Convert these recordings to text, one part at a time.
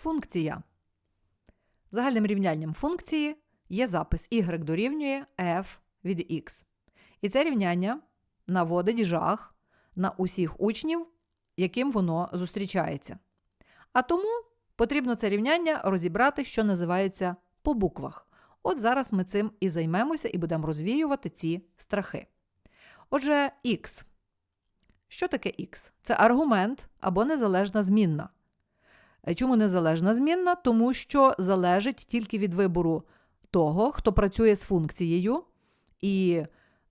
Функція. Загальним рівнянням функції є запис y дорівнює f від x. І це рівняння наводить жах на усіх учнів, яким воно зустрічається. А тому потрібно це рівняння розібрати, що називається по буквах. От зараз ми цим і займемося і будемо розвіювати ці страхи. Отже, x. Що таке x? Це аргумент або незалежна змінна. Чому незалежна змінна? Тому що залежить тільки від вибору того, хто працює з функцією і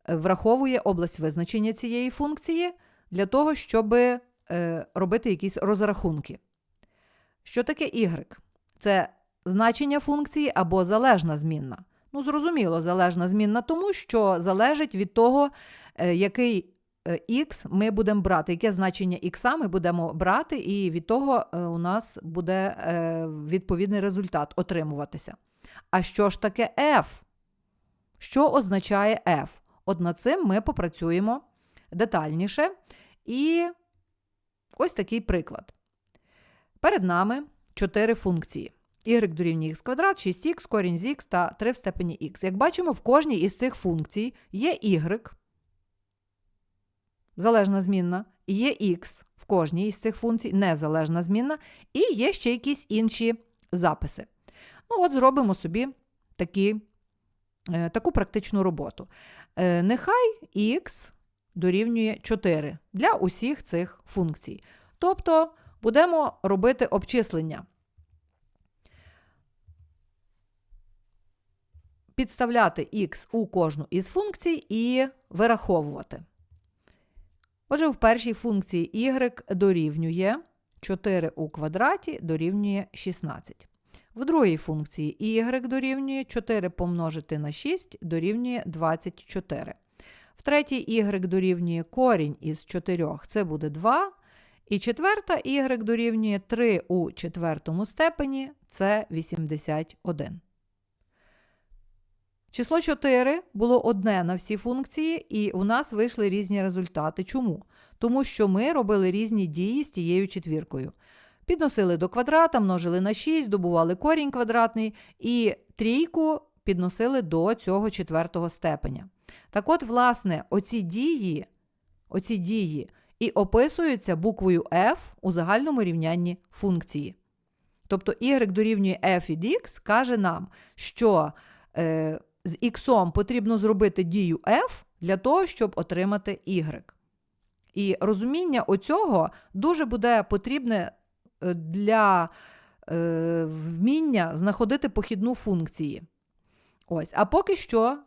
е, враховує область визначення цієї функції для того, щоб е, робити якісь розрахунки. Що таке y? Це значення функції або залежна змінна. Ну, зрозуміло, залежна змінна тому, що залежить від того, е, який x ми будемо брати, яке значення x ми будемо брати, і від того е, у нас буде е, відповідний результат отримуватися. А що ж таке f? Що означає f? От над цим ми попрацюємо детальніше. І ось такий приклад. Перед нами чотири функції. y дорівнює x квадрат, 6х, корінь з х та 3 в степені х. Як бачимо, в кожній із цих функцій є y, залежна змінна, є x в кожній із цих функцій, незалежна змінна, і є ще якісь інші записи. Ну, от зробимо собі такі, е, таку практичну роботу. Е, нехай x дорівнює 4 для усіх цих функцій. Тобто будемо робити обчислення. Підставляти x у кожну із функцій і вираховувати. Отже, в першій функції y дорівнює 4 у квадраті дорівнює 16. В другій функції y дорівнює 4 помножити на 6 дорівнює 24. В третій y дорівнює корінь із 4, це буде 2. І четверта y дорівнює 3 у четвертому степені це 81. Число 4 було одне на всі функції, і у нас вийшли різні результати. Чому? Тому що ми робили різні дії з тією четвіркою. Підносили до квадрата, множили на 6, добували корінь квадратний і трійку підносили до цього четвертого степеня. Так от, власне, оці дії, оці дії і описуються буквою F у загальному рівнянні функції. Тобто y дорівнює f від x каже нам, що е, з x потрібно зробити дію f для того, щоб отримати y. І розуміння оцього дуже буде потрібне е, для е, вміння знаходити похідну функції. Ось. А поки що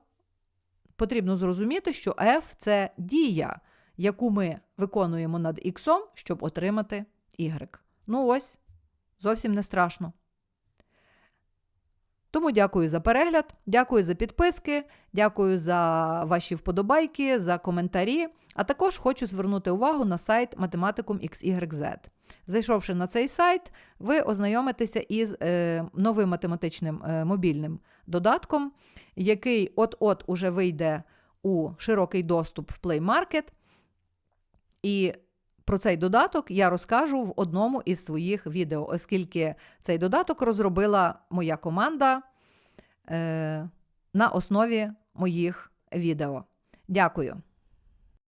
потрібно зрозуміти, що f це дія, яку ми виконуємо над x, щоб отримати y. Ну ось, зовсім не страшно. Тому дякую за перегляд, дякую за підписки, дякую за ваші вподобайки, за коментарі. А також хочу звернути увагу на сайт Mathematicum XYZ. Зайшовши на цей сайт, ви ознайомитеся із е, новим математичним е, мобільним додатком, який от-от уже вийде у широкий доступ в Play Market. І про цей додаток я розкажу в одному із своїх відео, оскільки цей додаток розробила моя команда на основі моїх відео. Дякую.